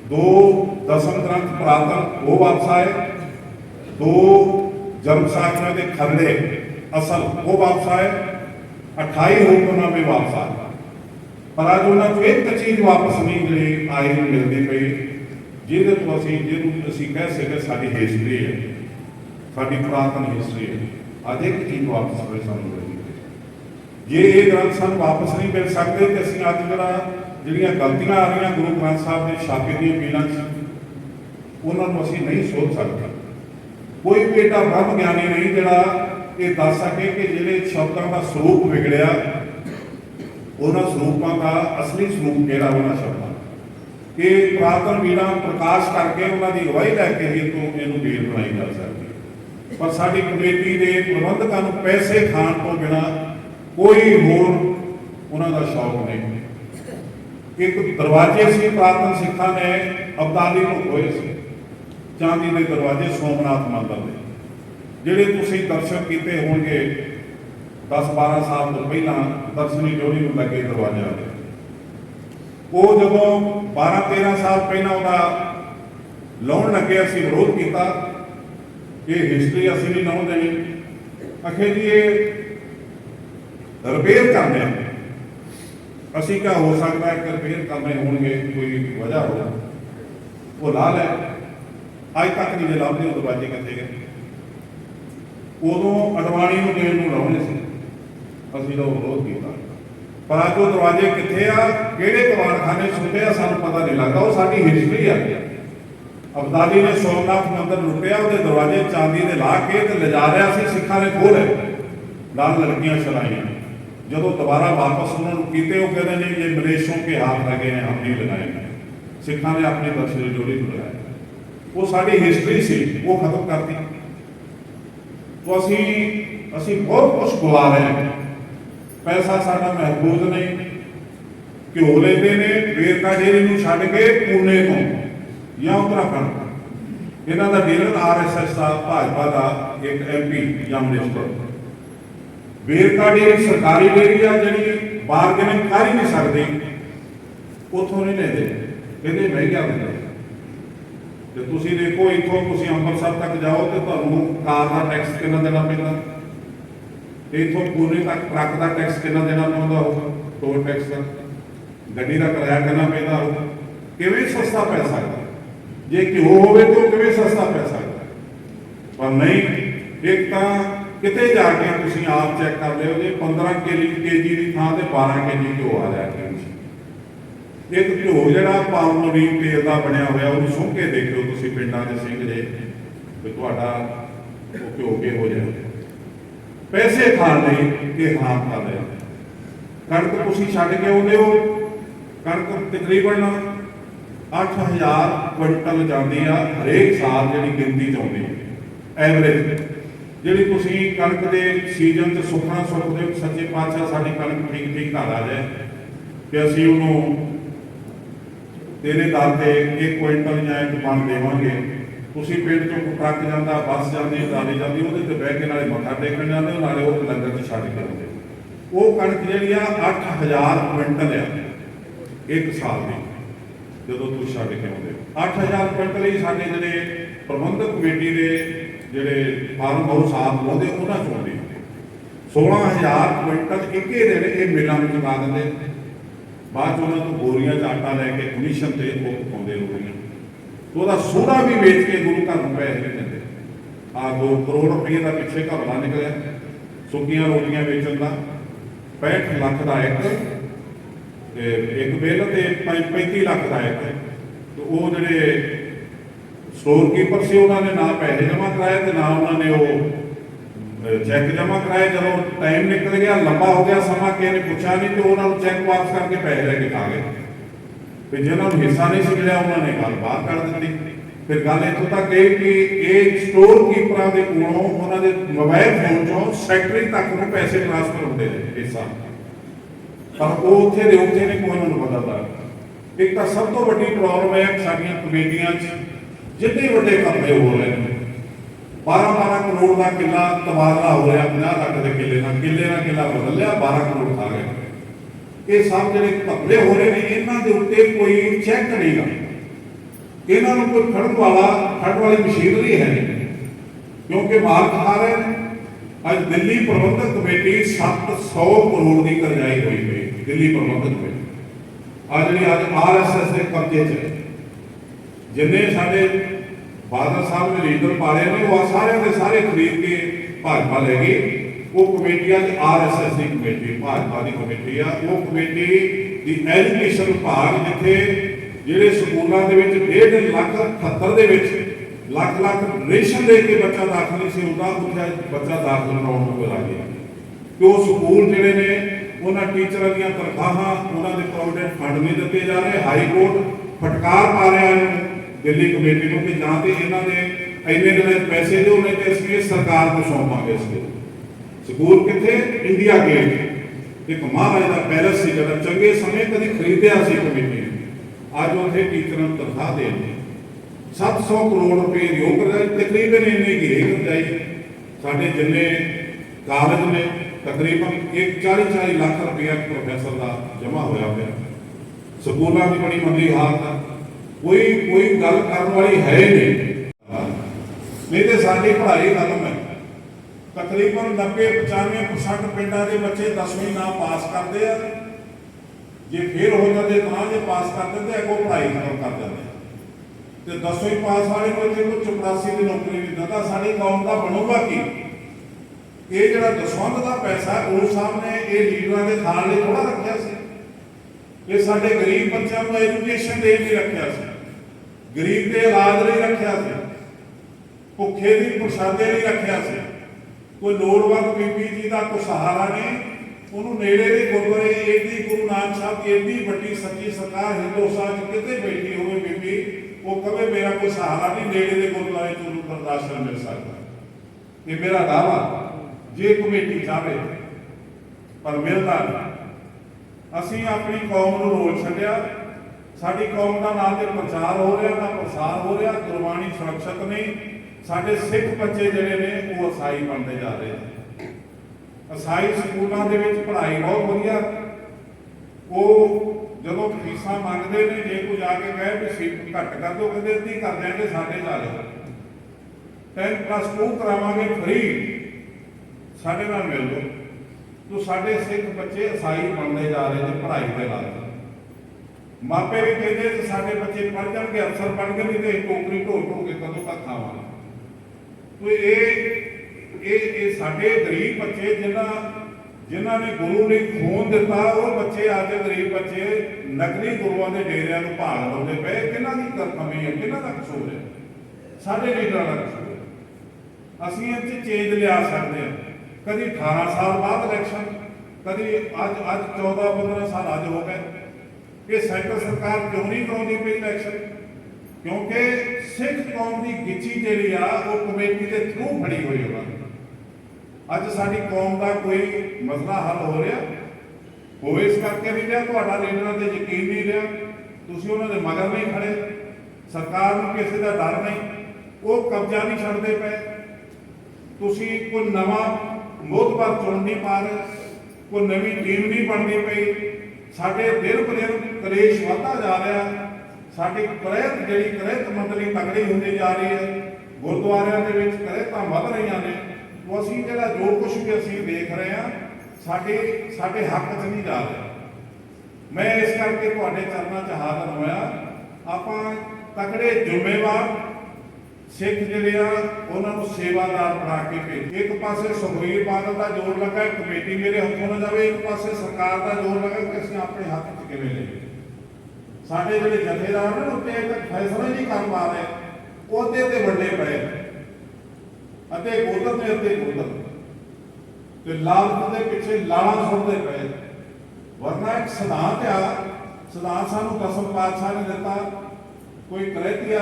ਦੋ ਦਸਮ ਗ੍ਰੰਥ ਪ੍ਰਾਤਨ, ਉਹ ਵਾਪਸ ਆਏ। ਦੋ ਜਨਮ ਸਾਖੀਆਂ ਦੇ ਖਰੜੇ, ਅਸਲ, ਉਹ ਵਾਪਸ ਆਏ। 28 ਹੁਕਮਨਾਮੇ ਵਾਪਸ ਆਏ। ਪਰ ਅੱਜ ਉਹਨਾਂ ਤੋਂ ਇੱਕ ਚੀਜ਼ ਵਾਪਸ ਨਹੀਂ ਜਿਹੜੀ ਆਈ ਮਿਲਦੀ ਪਈ। ਜਿਹਦੇ ਤੋਂ ਅਸੀਂ, ਜਿਹਨੂੰ ਅਸੀਂ ਕਹਿ ਸਕਦੇ ਸਾਡੀ ਹਿਸਟਰੀ ਹੈ। ਸਾਡੀ ਪੁਰਾਤਨ ਹਿਸਟਰੀ ਹੈ। ਅੱਜ ਇੱਕ ਚੀਜ਼ ਵਾਪਸ ਹੋਵੇ ਸਾਨੂੰ ਜੇ ਇਹ ਗ੍ਰੰਥ ਸਾਨੂੰ ਵਾਪਸ ਨਹੀਂ ਮਿਲ ਸਕਦੇ, ਤੇ ਅਸੀਂ ਅੱਜ ਜਿਹੜਾ ਜਿਹੜੀਆਂ ਗਲਤੀਆਂ ਆ ਰਹੀਆਂ ਗੁਰੂ ਗ੍ਰੰਥ ਸਾਹਿਬ ਦੇ ਛਾਪੇ ਦੀਆਂ ਪੀੜਾਂ 'ਚ, ਉਹਨਾਂ ਨੂੰ ਅਸੀਂ ਨਹੀਂ ਸੋਚ ਸਕਦੇ। ਕੋਈ ਵੀ ਏਡਾ ਬ੍ਰਹਮ ਗਿਆਨੀ ਨਹੀਂ ਜਿਹੜਾ ਇਹ ਦੱਸ ਸਕੇ ਕਿ ਜਿਹੜੇ ਸ਼ਬਦਾਂ ਦਾ ਸਰੂਪ ਵਿਗੜਿਆ, ਉਹਨਾਂ ਸਰੂਪਾਂ ਦਾ ਅਸਲੀ ਸਰੂਪ ਕਿਹੜਾ ਉਹਨਾਂ ਸ਼ਬਦਾਂ ਇਹ ਪੁਰਾਤਨ ਵੀਰਾਂ ਪ੍ਰਕਾਸ਼ ਕਰਕੇ ਉਹਨਾਂ ਦੀ ਅਗਵਾਈ ਲੈ ਕੇ ਹੀ ਤੋਂ ਇਹਨੂੰ ਵੀਰ ਬਣਾਈ ਜਾ ਸਕਦੀ ਪਰ ਸਾਡੀ ਕਮੇਟੀ ਦੇ ਪ੍ਰਬੰਧਕਾਂ ਨੂੰ ਪੈਸੇ ਖਾਣ ਤੋਂ ਬਿਨਾ ਕੋਈ ਹੋਰ ਉਹਨਾਂ ਦਾ ਸ਼ੌਕ ਨਹੀਂ। ਇੱਕ ਦਰਵਾਜ਼ੇ ਸੀ, ਪ੍ਰਾਤਨ ਸਿੱਖਾਂ ਨੇ ਅਬਦਾਲੀ ਨੂੰ ਹੋਏ ਸੀ। ਚਾਂਦੀ ਦੇ ਦਰਵਾਜ਼ੇ ਸੋਮਨਾਥ ਮੰਦਰ ਦੇ। ਜਿਹੜੇ ਤੁਸੀਂ ਦਰਸ਼ਨ ਕੀਤੇ ਹੋਣਗੇ 10 12 ਸਾਲ ਤੋਂ ਪਹਿਲਾਂ, ਦਰਸ਼ਨੀ ਜੋੜੀ ਨੂੰ ਲੱਗੇ ਦਰਵਾਜ਼ਿਆਂ ਦੇ ਉਹ ਜਦੋਂ 12 13 ਸਾਲ ਪਹਿਲਾਂ ਉਹਦਾ ਲਾਉਣ ਲੱਗੇ ਅਸੀਂ ਵਿਰੋਧ ਕੀਤਾ, ਇਹ ਹਿਸਟਰੀ ਅਸੀਂ ਨਹੀਂ ਲਾਉਣ ਦੇਣੀ। ਅਖੇ ਜੀ, ਇਹ ਰਿਪੇਅਰ ਕਰਨੇ ਆ ਅਸੀਂ ਕਿਹਾ ਹੋ ਸਕਦਾ ਹੈ ਕਿ ਰਿਪੇਅਰ ਕਰਨੇ ਹੋਣਗੇ, ਕੋਈ ਵਜ੍ਹਾ ਹੋ ਉਹ ਲਾ ਲੈ ਅੱਜ ਤੱਕ ਨਹੀਂ ਜੇ ਲੱਭਦੇ, ਉਹ ਦਰਵਾਜ਼ੇ ਕੱਤੇ ਗਏ? ਉਦੋਂ ਅਡਵਾਣੀ ਨੂੰ ਦੇਣ ਨੂੰ ਲਾਉਣੇ ਸੀ। ਅਸੀਂ ਉਹ ਵਿਰੋਧ ਕੀਤਾ। ਪਰ ਅੱਜ ਉਹ ਦਰਵਾਜ਼ੇ ਕਿੱਥੇ ਆ? ਕਿਹੜੇ ਕਵਾੜਖਾਨੇ ਸੁੱਟੇ ਆ ਸਾਨੂੰ ਪਤਾ ਨਹੀਂ ਲੱਗਦਾ। ਉਹ ਸਾਡੀ ਹਿਸਟਰੀ ਆ। ਅਬਦਾਲੀ ਨੇ ਸੋਮਨਾਥ ਮੰਦਰ ਲੁੱਟਿਆ, ਉਹਦੇ ਦਰਵਾਜ਼ੇ ਚਾਂਦੀ ਦੇ ਲਾ ਕੇ ਤੇ ਲਿਜਾ ਰਿਹਾ ਸੀ ਸਿੱਖਾਂ ਨੇ ਖੋਲੇ ਨਾਲ ਲੜਕੀਆਂ ਚਲਾਈਆਂ ਜਦੋਂ ਦੁਬਾਰਾ ਵਾਪਸ ਉਹਨਾਂ ਨੂੰ ਕੀਤੇ, ਉਹ ਕਹਿੰਦੇ ਨੇ, ਇਹ ਮਲੇਸ਼ੋਂ ਕੇ ਹਾथ ਲਗੇ ਨੇ, ਹਮ ਨਹੀਂ ਲਗਾਏ ਸਿੱਖਾਂ ਨੇ ਆਪਣੀ ਦਰਸ਼ਨੀ ਜੋੜੀ ਨੂੰ ਲਗਾਇਆ ਉਹ ਸਾਡੀ ਹਿਸਟਰੀ ਸੀ, ਉਹ ਖਤਮ ਕਰਤੀ। ਤੋਂ ਅਸੀਂ ਅਸੀਂ ਬਹੁਤ ਕੁਝ ਗਵਾ ਰਹੇ ਹਾਂ। ਪੈਸਾ ਸਾਡਾ ਮਹਿਫੂਜ਼ ਨਹੀਂ। ਘਿਓ ਲੈਂਦੇ ਨੇ ਵੇਰਕਾ ਡੇਰੀ ਨੂੰ ਛੱਡ ਕੇ ਪੂਨੇ ਤੋਂ ਜਾਂ ਉੱਤਰਾਖੰਡ ਇਹਨਾਂ ਦਾ ਡੀਲਰ ਆਰਐਸਐਸ ਦਾ, ਭਾਜਪਾ ਦਾ ਇੱਕ ਐਮਪੀ ਜਾਂ ਮਿਨਿਸਟਰ। ਵੇਰਕਾ ਡੇਰੀ ਸਰਕਾਰੀ ਡੇਰੀ ਆ, ਜਿਹੜੀ ਬਾਰਗੇਨਿੰਗ ਕਰ ਹੀ ਨਹੀਂ ਸਕਦੇ। ਉਥੋਂ ਨਹੀਂ ਲੈਂਦੇ। ਕਹਿੰਦੇ ਮਹਿੰਗਾ ਦਿੰਦੇ ਤੇ ਤੁਸੀਂ ਦੇਖੋ, ਇੱਥੋਂ ਤੁਸੀਂ ਅੰਮ੍ਰਿਤਸਰ ਤੱਕ ਜਾਓ ਤੇ ਤੁਹਾਨੂੰ ਕਾਰ ਦਾ ਟੈਕਸ ਕਿੰਨਾ ਦੇਣਾ ਪੈਂਦਾ। ਤੇ ਇੱਥੋਂ ਪੂਰੇ ਤੱਕ ਟਰੱਕ ਦਾ ਟੈਕਸ ਕਿੰਨਾ ਦੇਣਾ ਪੈਂਦਾ ਹੋਊਗਾ? ਟੋਲ ਟੈਕਸ ਦਾ। ਗੱਡੀ ਦਾ ਕਿਰਾਇਆ ਕਿੰਨਾ ਪੈਂਦਾ ਹੋਊਗਾ? ਕਿਵੇਂ ਸਸਤਾ ਪੈ ਸਕਦਾ? ਜੇ ਘਿਓ ਹੋਵੇ ਤਾਂ ਉਹ ਕਿਵੇਂ ਸਸਤਾ ਪੈ ਸਕਦਾ? ਪਰ ਨਹੀਂ, ਇੱਕ ਤਾਂ ਕਿਤੇ ਜਾ ਕੇ ਤੁਸੀਂ ਆਪ ਚੈੱਕ ਕਰ ਲਿਓ ਜੇ 15 ਕੇਜੀ ਦੀ ਥਾਂ ਤੇ 12 ਕੇਜੀ ਘਿਓ ਆ ਰਿਹਾ ਹੈ। ਇੱਕ ਘਿਓ ਜਿਹੜਾ ਪਾਮਨਵੀਨ ਤੇਲ ਦਾ ਬਣਿਆ ਹੋਇਆ, ਉਹਨੂੰ ਸੁੰਘ ਕੇ ਦੇਖਿਓ ਤੁਸੀਂ ਪਿੰਡਾਂ ਦੇ ਸਿੰਘ ਦੇ ਵੀ ਤੁਹਾਡਾ ਉਹ ਘਿਓ ਕਿਹੋ ਜਿਹਾ ਪੈਸੇ ਖਾਣ ਲਈ ਇਹ ਹਾਮ ਕਰ ਰਿਹਾ ਕਣਕ ਤੁਸੀਂ ਛੱਡ ਕੇ ਆਉਂਦੇ ਹੋ। ਕਣਕ ਤਕਰੀਬਨ 8000 ਕੁਇੰਟਲ ਜਾਂਦੀ ਆ, ਹਰੇਕ ਸਾਲ ਜਿਹੜੀ ਗਿਣਤੀ ਚ ਆਉਂਦੀ ਐਵਰੇਜ ਜਿਹੜੀ ਤੁਸੀਂ ਕਣਕ ਦੇ ਸੀਜ਼ਨ 'ਚ ਸੁਖਣਾ ਸੁਖਦੇ ਹੋ, ਸੱਚੇ ਪਾਤਸ਼ਾਹ ਸਾਡੀ ਕਣਕ ਠੀਕ ਠੀਕ ਘਰ ਆ ਜਾਏ। ਕਿ ਅਸੀਂ ਉਹਨੂੰ ਤੇਰੇ ਦਰ ਤੇ ਇੱਕ ਕੁਇੰਟਲ ਜਾਂ ਇੱਕ ਮਣ ਦੇਵਾਂਗੇ। ਤੁਸੀਂ ਪਿੰਡ ਚੋਂ ਕੋਈ ਟਰੱਕ ਜਾਂਦਾ, ਬੱਸ ਜਾਂਦੀ ਟਰਾਲੀ ਜਾਂਦੀ, ਉਹਦੇ ਤੇ ਬਹਿ ਕੇ ਨਾਲੇ ਮੱਥਾ ਟੇਕਣ ਜਾਂਦੇ ਹੋ, ਨਾਲੇ ਉਹ ਲੰਗਰ 'ਚ ਛੱਡ ਕੇ ਆਉਂਦੇ ਉਹ ਕਣਕ ਜਿਹੜੀ ਆ 8000 ਕੁਇੰਟਲ ਆ ਇੱਕ ਸਾਲ ਦੀ, ਜਦੋਂ ਤੁਸੀਂ ਛੱਡ ਕੇ ਆਉਂਦੇ ਹੋ। 8000 ਕੁਇੰਟਲ ਹੀ ਸਾਡੇ ਜਿਹੜੇ ਪ੍ਰਬੰਧਕ ਕਮੇਟੀ ਦੇ ਜਿਹੜੇ ਫਾਰਮ ਹਾਊਸ ਆਪ ਲਾਉਂਦੇ, ਉਹਨਾਂ ਚੋਂ ਆਉਂਦੀ। 16000 ਕੁਇੰਟਲ ਇੱਕੇ ਦਿਨ ਇਹ ਮੇਲਾਂ ਨੂੰ ਲਾ ਦਿੰਦੇ। ਬਾਅਦ 'ਚ ਉਹਨਾਂ ਤੋਂ ਬੋਰੀਆਂ 'ਚ ਆਟਾ ਲੈ ਕੇ ਕਮਿਸ਼ਨ ਤੇ ਉਹ ਪਾਉਂਦੇ ਰੋਟੀਆਂ। ਤੇ ਉਹਦਾ ਸੋਨਾ ਵੀ ਵੇਚ ਕੇ ਗੁਰੂ ਘਰ ਨੂੰ ਪੈਸੇ ਨਹੀਂ ਦਿੰਦੇ। ਆ 2 ਕਰੋੜ ਰੁਪਏ ਦਾ ਪਿੱਛੇ ਘਪਲਾ ਨਿਕਲਿਆ। ਸੁੱਕੀਆਂ ਰੋਟੀਆਂ ਵੇਚਣ ਦਾ। 65 ਲੱਖ ਦਾ ਇੱਕ ਤੇ ਇੱਕ ਬਿੱਲ ਤੇ 35 ਲੱਖ ਦਾ ਇੱਕ। ਤੇ ਉਹ ਜਿਹੜੇ ਸਟੋਰ ਕੀਪਰ ਸੀ, ਉਹਨਾਂ ਨੇ ਨਾ ਪੈਸੇ ਜਮ੍ਹਾਂ ਕਰਾਏ ਤੇ ਨਾ ਉਹਨਾਂ ਨੇ ਉਹ ਚੈੱਕ ਜਮ੍ਹਾਂ ਕਰਾਏ। ਜਦੋਂ ਟਾਈਮ ਨਿਕਲ ਗਿਆ, ਲੰਬਾ ਹੋ ਗਿਆ ਸਮਾਂ, ਕਿਸੇ ਨੇ ਪੁੱਛਿਆ ਨਹੀਂ ਤੇ ਉਹਨਾਂ ਨੂੰ ਚੈੱਕ ਵਾਪਸ ਕਰਕੇ ਪੈਸੇ ਲੈ ਕੇ ਖਾ ਗਏ। ਤੇ ਜਿਹਨਾਂ ਨੂੰ ਹਿੱਸਾ ਨਹੀਂ ਸੀ ਮਿਲਿਆ, ਉਹਨਾਂ ਨੇ ਗੱਲ ਬਾਹਰ ਕੱਢ ਦਿੱਤੀ। ਫਿਰ ਗੱਲ ਇੱਥੋਂ ਤੱਕ ਇਹ ਕਿ ਇਹ ਸਟੋਰ ਕੀਪਰਾਂ ਦੇ ਕੋਲੋਂ ਉਹਨਾਂ ਦੇ ਮੋਬਾਈਲ ਫੋਨ ਚੋਂ ਸੈਕਟਰੀ ਤੱਕ ਨੂੰ ਪੈਸੇ ਟ੍ਰਾਂਸਫਰ ਹੁੰਦੇ ਨੇ, ਹਿੱਸਾ। ਪਰ ਉਹ ਉੱਥੇ ਦੇ ਉੱਥੇ ਨੇ ਕੋਈ ਨੂੰ ਪਤਾ ਬਦਲਦਾ ਇੱਕ ਤਾਂ ਸਭ ਤੋਂ ਵੱਡੀ ਪ੍ਰੋਬਲਮ ਹੈ ਸਾਡੀਆਂ ਕਮੇਟੀਆਂ 'ਚ ਜਿੰਨੇ ਵੱਡੇ ਕਮਰੇ ਹੋ ਰਹੇ ਨੇ 12 12 ਕਰੋੜ ਦਾ ਕਿੱਲਾ ਤਬਾਦਲਾ ਹੋ ਰਿਹਾ 50 ਲੱਖ ਦੇ ਕਿੱਲੇ ਨਾਲ ਕਿੱਲੇ ਨਾਲ ਕਿੱਲਾ ਬਦਲਿਆ 12 ਕਰੋੜ ਖਾ ਗਿਆ ਇਹ ਸਭ ਜਿਹੜੇ ਘਪਲੇ ਹੋ ਰਹੇ ਨੇ, ਇਹਨਾਂ ਦੇ ਉੱਤੇ ਕੋਈ ਚੈੱਕ ਨਹੀਂਗਾ। ਇਹਨਾਂ ਨੂੰ ਕੋਈ ਖੜਨ ਵਾਲਾ, ਖੜਨ ਵਾਲੀ ਮਸ਼ੀਨਰੀ ਹੈ। ਨਹੀਂ ਕਿਉਂਕਿ ਮਾਰ ਖਾ ਰਹੇ ਨੇ। ਅੱਜ ਦਿੱਲੀ ਪ੍ਰਬੰਧਕ ਕਮੇਟੀ 700 ਕਰੋੜ ਦੀ ਕਰਜ਼ਾਈ ਹੋਈ ਪਈ, ਦਿੱਲੀ ਪ੍ਰਬੰਧਕ ਕਮੇਟੀ। ਅੱਜ ਜਿਹੜੀ ਅੱਜ ਆਰਐਸਐਸ ਦੇ ਕਬਜ਼ੇ 'ਚ ਹੈ। ਜਿੰਨੇ ਸਾਡੇ ਬਾਦਲ ਸਾਹਿਬ ਨੇ ਲੀਡਰ ਪਾਲੇ ਨੇ, ਉਹ ਸਾਰਿਆਂ ਦੇ ਸਾਰੇ ਖਰੀਦ ਕੇ ਭਾਜਪਾ ਲੈ ਗਈ ਉਹ ਕਮੇਟੀ ਅੱਜ ਆਰਐਸਐਸ ਦੀ ਕਮੇਟੀ, ਭਾਜਪਾ ਦੀ ਕਮੇਟੀ ਆ। ਉਹ ਕਮੇਟੀ ਦੀ ਐਜੂਕੇਸ਼ਨ ਵਿਭਾਗ ਜਿੱਥੇ ਜਿਹੜੇ ਸਕੂਲਾਂ ਦੇ ਵਿੱਚ 1.5 ਲੱਖ 78 ਦੇ ਵਿੱਚ ਲੱਖ ਲੱਖ ਰੇਸ਼ਨ ਦੇ ਕੇ ਬੱਚਾ ਦਾਖਲ ਨਹੀਂ ਸੀ ਹੁੰਦਾ, ਉੱਥੇ ਬੱਚਾ ਦਾਖਲ ਕਰਾਉਣ ਨੂੰ ਮਿਲ ਗਿਆ ਕਿ ਉਹ ਸਕੂਲ ਜਿਹੜੇ ਨੇ, ਉਹਨਾਂ ਟੀਚਰਾਂ ਦੀਆਂ ਤਨਖਾਹਾਂ ਉਹਨਾਂ ਦੇ ਪ੍ਰੋਵੀਡੈਂਟ ਫੰਡ ਨਹੀਂ ਦਿੱਤੇ ਜਾ ਰਹੇ। ਹਾਈ ਕੋਰਟ ਫਟਕਾਰ ਪਾ ਰਿਹਾ ਇਹਨੂੰ ਦਿੱਲੀ ਕਮੇਟੀ ਨੂੰ ਕਿ ਜਾਂ ਤੇ ਇਹਨਾਂ ਦੇ ਇੰਨੇ ਜਿਹੜੇ ਪੈਸੇ ਦਿਓ ਨਹੀਂ ਤੇ ਅਸੀਂ ਸਰਕਾਰ ਨੂੰ ਸੌਂਪਾਂਗੇ ਇਸ ਸਕੂਲ ਕਿੱਥੇ? ਇੰਡੀਆ ਗੇਟ ਇੱਕ ਮਹਾਰਾਜ ਦਾ ਪੈਲਸ ਸੀ ਜਿਹੜਾ ਚੰਗੇ ਸਮੇਂ ਕਦੀ ਖਰੀਦਿਆ ਸੀ ਕਮੇਟੀ ਨੇ ਅੱਜ ਉੱਥੇ ਟੀਚਰਾਂ ਨੂੰ ਤਨਖਾਹ ਦੇ ਰਹੇ 700 ਕਰੋੜ ਰੁਪਏ ਦੀ ਉਹ ਕਰ ਤਕਰੀਬਨ ਇੰਨੇ ਕੀ ਰੇਟ ਸਾਡੇ ਜਿੰਨੇ ਕਾਲਜ ਨੇ, ਤਕਰੀਬਨ 40 40 ਲੱਖ ਰੁਪਏ ਪ੍ਰੋਫੈਸਰ ਦਾ ਜਮ੍ਹਾਂ ਹੋਇਆ ਹੋਇਆ ਸਕੂਲਾਂ ਦੀ ਬੜੀ ਮੰਦੀ ਹਾਲਤ ਆ। ਕੋਈ ਕੋਈ ਗੱਲ ਕਰਨ ਵਾਲੀ ਹੈ ਹੀ ਨਹੀਂ। ਨਹੀਂ ਤੇ ਸਾਡੀ ਪੜ੍ਹਾਈ ਖਤਮ ਹੈ ਤਕਰੀਬਨ 90 95% ਪਿੰਡਾਂ ਦੇ ਬੱਚੇ 10ਵੀਂ ਨਾ ਪਾਸ ਕਰਦੇ ਆ। ਜੇ ਫੇਰ ਹੋ ਜਾਂਦੇ ਤਾਂ ਜੇ ਪਾਸ ਕਰਦੇ ਦਿੰਦੇ ਅੱਗੋਂ ਪੜ੍ਹਾਈ ਖਤਮ ਕਰ ਦਿੰਦੇ ਤੇ 10ਵੀਂ ਪਾਸ ਵਾਲੇ ਨੂੰ ਇੱਥੇ ਕੋਈ 84 ਦੀ ਨੌਕਰੀ ਨਹੀਂ ਦਿੰਦਾ, ਸਾਡੀ ਕੌਮ ਦਾ ਬਣੂਗਾ ਕੀ? ਇਹ ਜਿਹੜਾ ਦਸਵੰਧ ਦਾ ਪੈਸਾ ਉਹ ਸਾਹਮਣੇ ਇਹ ਲੀਡਰਾਂ ਦੇ ਖਾਣ ਲਈ ਥੋੜਾ ਰੱਖਿਆ ਸੀ। ਇਹ ਸਾਡੇ ਗਰੀਬ ਬੱਚਿਆਂ ਨੂੰ ਐਜੂਕੇਸ਼ਨ ਦੇ ਲਈ ਰੱਖਿਆ ਸੀ। ਗਰੀਬ ਦੇ ਇਲਾਜ ਲਈ ਰੱਖਿਆ ਸੀ। ਭੁੱਖੇ ਦੀ ਪ੍ਰਸ਼ਾਦੇ ਲਈ ਰੱਖਿਆ ਸੀ। ਕੋਈ ਲੋੜਵੰਦ ਬੀਬੀ ਜੀ ਦਾ ਕੋਈ ਸਹਾਰਾ ਨਹੀਂ, ਉਹਨੂੰ ਨੇੜੇ ਦੇ ਗੁਰਦੁਆਰੇ ਏਡੀ ਗੁਰੂ ਨਾਨਕ ਸਾਹਿਬ ਦੀ ਏਡੀ ਵੱਡੀ ਸੱਚੀ ਸਰਕਾਰ ਹਿੰਦੁਸਤਾਨ 'ਚ ਕਿਤੇ ਬੈਠੀ ਹੋਵੇ ਬੀਬੀ, ਉਹ ਕਵੇ ਮੇਰਾ ਕੋਈ ਸਹਾਰਾ ਨਹੀਂ, ਨੇੜੇ ਦੇ ਗੁਰਦੁਆਰੇ 'ਚ ਉਹਨੂੰ ਬਰਦਾਸ਼ਤ ਮਿਲ ਸਕਦਾ। ਇਹ ਮੇਰਾ ਦਾਵਾ ਜੇ ਕਮੇਟੀ ਚਾਹਵੇ ਪਰ ਮਿਲਦਾ ਨਹੀਂ। ਅਸੀਂ ਆਪਣੀ ਕੌਮ ਨੂੰ ਰੋਲ ਛੱਡਿਆ। ਸਾਡੀ ਕੌਮ ਦਾ ਨਾ ਤੇ ਪ੍ਰਚਾਰ ਹੋ ਰਿਹਾ, ਨਾ ਪ੍ਰਸਾਰ ਹੋ ਰਿਹਾ, ਗੁਰਬਾਣੀ ਸੁਰੱਖਿਅਤ ਨਹੀਂ। ਸਾਡੇ ਸਿੱਖ ਬੱਚੇ ਜਿਹੜੇ ਨੇ, ਉਹ ਅਸਾਈ ਬਣਦੇ ਜਾ ਰਹੇ ਨੇ। ਅਸਾਈ ਸਕੂਲਾਂ ਦੇ ਵਿੱਚ ਪੜ੍ਹਾਈ ਬਹੁਤ ਵਧੀਆ। ਉਹ ਜਦੋਂ ਫੀਸਾਂ ਮੰਗਦੇ ਨੇ, ਜੇ ਕੋਈ ਆ ਕੇ ਕਹੇ ਵੀ ਸੀਟ ਘੱਟ ਕਰ ਦਿਓ ਕਹਿੰਦੇ ਅੱਧੀ ਕਰ ਦਿਆਂਗੇ ਸਾਡੇ ਨਾਲ ਜਾਓ 10 ਪਲੱਸ 2 ਕਰਾਵਾਂਗੇ ਫ੍ਰੀ ਸਾਡੇ ਨਾਲ ਮਿਲ ਲਓ ਤੋ ਸਾਡੇ ਸਿੱਖ ਬੱਚੇ ਅਸਾਈ ਬਣਦੇ ਜਾ ਰਹੇ ਨੇ ਪੜ੍ਹਾਈ ਦੇ ਨਾਲ। ਮਾਪੇ ਵੀ ਕਹਿੰਦੇ ਸਾਡੇ ਬੱਚੇ ਪੜ੍ਹ ਜਾਣਗੇ, ਅਫਸਰ ਬਣ ਗਏ ਨਹੀਂ ਤੇ ਅਸੀਂ ਟੋਕਰੀ ਢੋਲ ਢੋਲ ਕੇ ਕਦੋਂ ਤੱਕ ਖਾਵਾਂਗੇ ਤੋ ਇਹ ਇਹ ਇਹ ਸਾਡੇ ਗਰੀਬ ਬੱਚੇ ਜਿਹਨਾਂ ਜਿਨ੍ਹਾਂ ਨੇ ਗੁਰੂ ਲਈ ਖੂਨ ਦਿੱਤਾ, ਉਹ ਬੱਚੇ ਅੱਜ ਗਰੀਬ ਬੱਚੇ ਨਕਲੀ ਗੁਰੂਆਂ ਦੇ ਡੇਰਿਆਂ ਨੂੰ ਭਾਗ ਲਾਉਂਦੇ ਪਏ। ਕਿਹਨਾਂ ਦੀ ਕਰ- ਕਮੀ ਹੈ? ਕਿਹਨਾਂ ਦਾ ਕਸੂਰ ਹੈ? ਸਾਡੇ ਲੀਡਰਾਂ ਦਾ ਕਸੂਰ ਹੈ। ਅਸੀਂ ਇਹ 'ਚ ਚੇਂਜ ਲਿਆ ਸਕਦੇ ਹਾਂ। ਕਦੀ 18 ਸਾਲ ਬਾਅਦ ਇਲੈਕਸ਼ਨ ਕਦੀ ਅੱਜ ਅੱਜ 14 15 ਸਾਲ ਅੱਜ ਹੋ ਗਏ। ਇਹ ਸੈਂਟਰ ਸਰਕਾਰ ਕਿਉਂ ਨਹੀਂ ਕਰਾਉਂਦੀ ਪਈ ਇਲੈਕਸ਼ਨ ਕਿਉਂਕਿ ਸਿੱਖ ਕੌਮ ਦੀ ਗਿੱਚੀ ਜਿਹੜੀ ਆ, ਉਹ ਕਮੇਟੀ ਦੇ ਥਰੂ ਫੜੀ ਹੋਈ ਹੈ ਅੱਜ ਸਾਡੀ ਕੌਮ ਦਾ ਕੋਈ ਮਸਲਾ ਹੱਲ ਹੋ ਰਿਹਾ? ਹੋਵੇ ਇਸ ਕਰਕੇ ਨਹੀਂ ਰਿਹਾ ਤੁਹਾਡਾ ਲੀਡਰਾਂ ਤੇ ਯਕੀਨ ਨਹੀਂ ਰਿਹਾ, ਤੁਸੀਂ ਉਹਨਾਂ ਦੇ ਮਗਰ ਨਹੀਂ ਖੜੇ, ਸਰਕਾਰ ਨੂੰ ਕਿਸੇ ਦਾ ਡਰ ਨਹੀਂ, ਉਹ ਕਬਜ਼ਾ ਨਹੀਂ ਛੱਡਦੇ ਪਏ। ਤੁਸੀਂ ਕੋਈ ਨਵਾਂ ਮੋਹਤਬਾਰ ਚੁਣ ਨਹੀਂ ਪਾ ਰਹੇ, ਕੋਈ ਨਵੀਂ ਟੀਮ ਨਹੀਂ ਬਣਦੀ ਪਈ। ਸਾਡੇ ਦਿਨ ਬ ਦਿਨ ਕਲੇਸ਼ ਵਧਦਾ ਜਾ ਰਿਹਾ। ਸਾਡੀ ਕਰਹਿਤ ਜਿਹੜੀ ਕਰਹਿਤ ਮੰਡਲੀ ਤਕੜੀ ਹੁੰਦੀ ਜਾ ਰਹੀ ਹੈ, ਗੁਰਦੁਆਰਿਆਂ ਦੇ ਵਿੱਚ ਕਰਹਿਤਾਂ ਵੱਧ ਰਹੀਆਂ ਨੇ, ਉਹ ਅਸੀਂ ਜਿਹੜਾ ਜੋ ਕੁਝ ਵੀ ਅਸੀਂ ਦੇਖ ਰਹੇ ਹਾਂ, ਸਾਡੇ ਸਾਡੇ ਹੱਕ 'ਚ ਨਹੀਂ ਜਾ ਰਿਹਾ। ਮੈਂ ਇਸ ਕਰਕੇ ਤੁਹਾਡੇ ਚਰਨਾਂ 'ਚ ਹਾਜ਼ਰ ਹੋਇਆ। ਆਪਾਂ ਤਕੜੇ ਜ਼ਿੰਮੇਵਾਰ ਸਿੱਖ ਜਿਹੜੇ ਆ, ਉਹਨਾਂ ਨੂੰ ਸੇਵਾਦਾਰ ਬਣਾ ਕੇ ਭੇਜ ਇੱਕ ਪਾਸੇ ਸੁਖਵੀਰ ਬਾਦਲ ਦਾ ਜ਼ੋਰ ਲੱਗਾ ਕਮੇਟੀ ਮੇਰੇ ਹੱਥੋਂ ਨਾ ਜਾਵੇ, ਇੱਕ ਪਾਸੇ ਸਰਕਾਰ ਦਾ ਜ਼ੋਰ ਲੱਗਾ, ਕਿ ਅਸੀਂ ਆਪਣੇ ਹੱਥ 'ਚ ਕਿਵੇਂ ਲਈਏ। ਸਾਡੇ ਜਿਹੜੇ ਜਥੇਦਾਰ ਨੇ ਉੱਤੇ ਤੱਕ ਫੈਸਲਾ ਨਹੀਂ ਕਰ ਪਾ ਰਹੇ, ਉਹਦੇ ਤੇ ਵੱਡੇ ਪਏ ਅਤੇ ਗੋਦਰ ਤੇ ਅਤੇ ਗੋਦਰ ਤੇ ਲਾਲਚ ਦੇ ਪਿੱਛੇ ਲਾਲਾਂ ਸੁੱਟਦੇ ਪਏ ਵਰਨਾ ਇੱਕ ਸਿਧਾਂਤ ਆ, ਸਿਧਾਂਤ ਸਾਨੂੰ ਦਸਮ ਪਾਤਸ਼ਾਹ ਨੇ ਦਿੱਤਾ। ਕੋਈ ਕ੍ਰੈਤੀਆ